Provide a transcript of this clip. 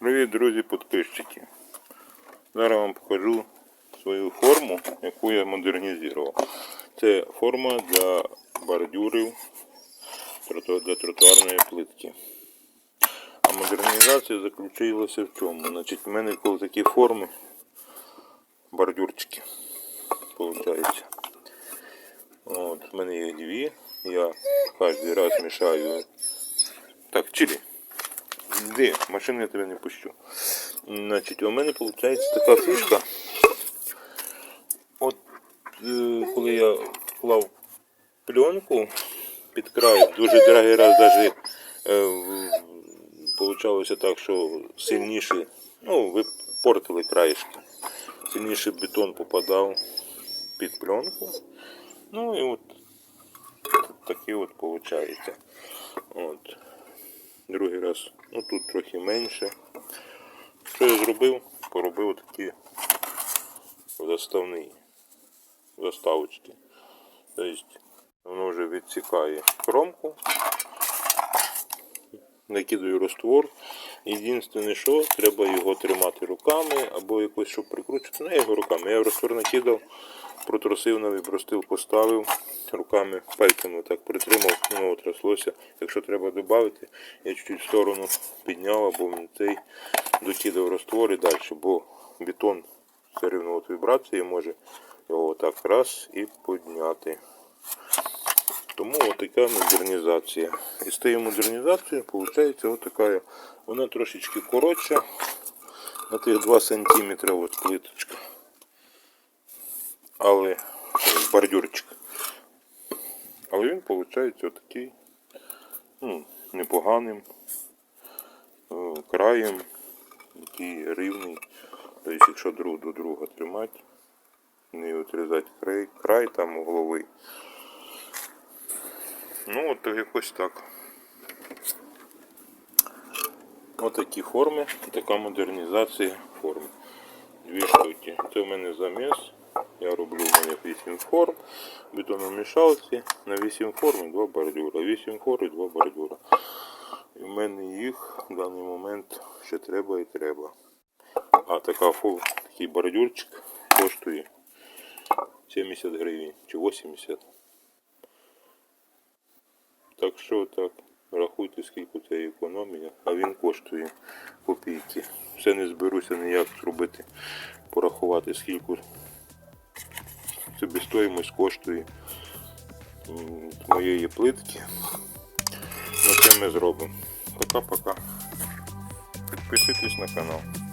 Привіт, друзі, підписчики. Зараз вам покажу свою форму, яку я модернізував. Це форма для бордюрів для тротуарної плитки. А модернізація заключилася в чому? Значить, в мене коли такі форми, бордюрчики, виходить. От, в мене їх дві. Я кожен раз мішаю. Так, чилі. Де? Машину я тебе не пущу. Значить, у мене виходить така фішка. От е, коли я клав пленку під край, дуже дорогий раз навіть е, получалося так, що сильніше, ну, ви портили краєшки. Сильніше бетон попадав під пленку. Ну і от таке от виходить. От. Другий раз, ну тут трохи менше. Що я зробив? Поробив такі заставні заставочки. Тобто воно вже відсікає кромку. Накидаю раствор. Єдине, що треба його тримати руками або якось, щоб прикручувати. Ну, я його руками. Я в раствор накидав, протрусив на вібростил, поставив руками, пальцями так притримав, воно тряслося. Якщо треба додати, я чуть-чуть в сторону підняв або цей докидав раствор і далі, бо бетон все рівно от вібрації може його так раз і підняти. Тому отака модернізація. І з тією модернізацією виходить отака. Вона трошечки коротша. На тих 2 см от плиточка. Але бордюрчик. Але він виходить отакий ну, непоганим е, краєм, такий рівний. Тобто, якщо друг до друга тримати, не відрізати край, край там угловий. Ну, от якось так. Ось такі форми, така модернізація форми. Дві штуки. Це в мене заміс. Я роблю в мене 8 форм, бетономішалці на 8 форм і 2 бордюра. 8 форм і 2 бордюра. І в мене їх в даний момент ще треба і треба. А така фу, такий бордюрчик коштує 70 гривень чи 80. Так що так, рахуйте, скільки це економія, а він коштує копійки. Все не зберуся ніяк зробити, порахувати, скільки себестоїмость коштує моєї плитки. Ну це ми зробимо. Пока-пока. Підписуйтесь на канал.